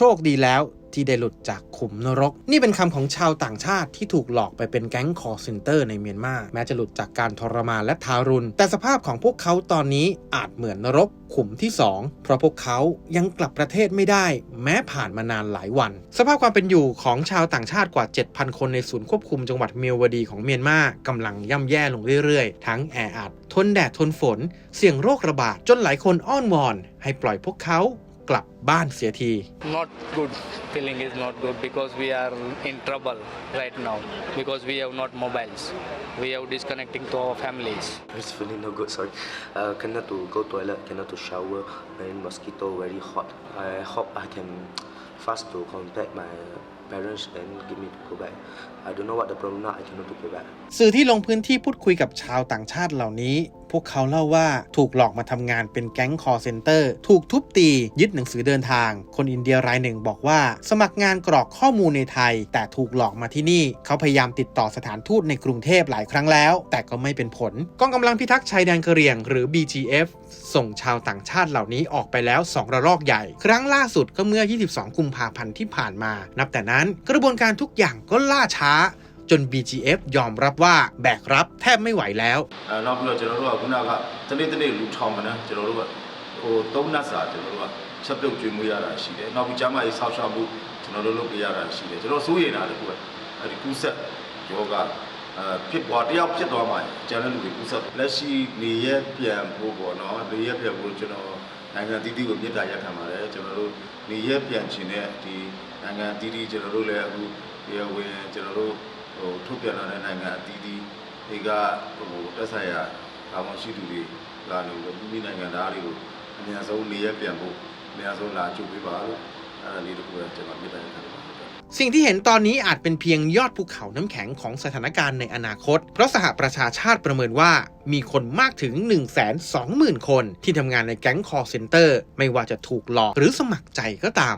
โชคดีแล้วที่ได้หลุดจากขุมนรก นี่เป็นคำของชาวต่างชาติที่ถูกหลอกไปเป็นแก๊งคอร์เซนเตอร์ในเมียนมาแม้จะหลุดจากการทรมานและทารุณ แต่สภาพของพวกเขาตอนนี้อาจเหมือนนรกขุมที่ 2 เพราะพวกเขายังกลับประเทศไม่ได้ แม้ผ่านมานานหลายวัน สภาพความเป็นอยู่ของชาวต่างชาติกว่า 7,000 คนในศูนย์ควบคุมจังหวัดเมียวดีของเมียนมากำลังย่ำแย่ลงเรื่อยๆ ทั้งแออัดทนแดดทนฝน เสี่ยงโรคระบาดจนหลายคนอ้อนวอน ให้ปล่อยพวกเขา กลับบ้านเสียที not good feeling is not good because we are in trouble right now because we have not mobiles we have disconnecting to our families It's feeling no good, sorry. Uh, cannot to go toilet, cannot to shower, and mosquito very hot. I hope I can fast to contact my parents and give me to go back. I don't know what the problem now, I cannot to go back. สื่อที่ลงพื้นที่พูดคุยกับชาวต่างชาติเหล่านี้ พวกเขาเล่าว่าถูกหลอกมาทำงานเป็นแก๊งคอร์เซนเตอร์ ถูกทุบตียึดหนังสือเดินทาง คนอินเดียรายหนึ่งบอกว่า สมัครงานกรอกข้อมูลในไทย แต่ถูกหลอกมาที่นี่ เขาพยายามติดต่อสถานทูตในกรุงเทพหลายครั้งแล้ว แต่ก็ไม่เป็นผลกองกำลังพิทักษ์ชายแดนกะเหรี่ยง หรือ BGF ส่งชาวต่างชาติเหล่านี้ออกไปแล้ว 2 ระลอกใหญ่ ครั้งล่าสุดก็เมื่อ 22 กุมภาพันธ์ที่ผ่านมา นับแต่นั้นกระบวนการทุกอย่างก็ล่าช้า จน BGF ยอมรับว่าแบกรับแทบไม่ไหวแล้ว အဲနောက်ပြီးတော့ကျွန်တော်တို့ကခုနကတနေ့တနေ့လူထောင်မနဲ့ကျွန်တော်တို့ကဟိုသုံးနတ်စာကျွန်တော်တို့ကချက်ပြုတ်ကျွေးမွေးရတာရှိတယ်နောက်ပြီးကျမ်းမာရေးဆောက်ရှောက်မှုကျွန်တော်တို့လုပ်ပေးရတာရှိတယ်ကျွန်တော်စိုးရိမ်တာလည်းခုကအဲဒီကူးဆက်ယောဂအဲဖြစ်သွားတယောက်ဖြစ်သွားမှကျန်တဲ့လူတွေကူးဆက်လက်ရှိနေရပြန်ဖို့ပေါ့နော်နေရပြန်ဖို့ကျွန်တော်နိုင်ငံတည်တည်ကိုမြစ်တာရက်ခံပါတယ်ကျွန်တော်တို့နေရပြန်ခြင်းနဲ့ဒီနိုင်ငံတည်တည်ကျွန်တော်တို့လည်းအခုဒီဝင်ကျွန်တော်တို့ ဟိုထုတ်ပြန်လာတဲ့နိုင်ငံအတည်တည် ဒီကဟိုတက်ဆိုင်ရာတာဝန်ရှိသူတွေလာနေလို့ပြည်နိုင်ငံသားတွေကိုအများဆုံးနေရပြန်ဖို့အများဆုံးလာကြိုပေးပါလို့အဲ့ဒါလေးတခုပဲကျွန်တော်မြစ်တယ်ခံပါတယ် สิ่งที่เห็นตอนนี้อาจเป็นเพียงยอดภูเขาน้ำแข็งของสถานการณ์ในอนาคต เพราะสหประชาชาติประเมินว่ามีคนมากถึง 120,000 คน ที่ทำงานในแก๊งคอร์เซนเตอร์ ไม่ว่าจะถูกหลอกหรือสมัครใจก็ตาม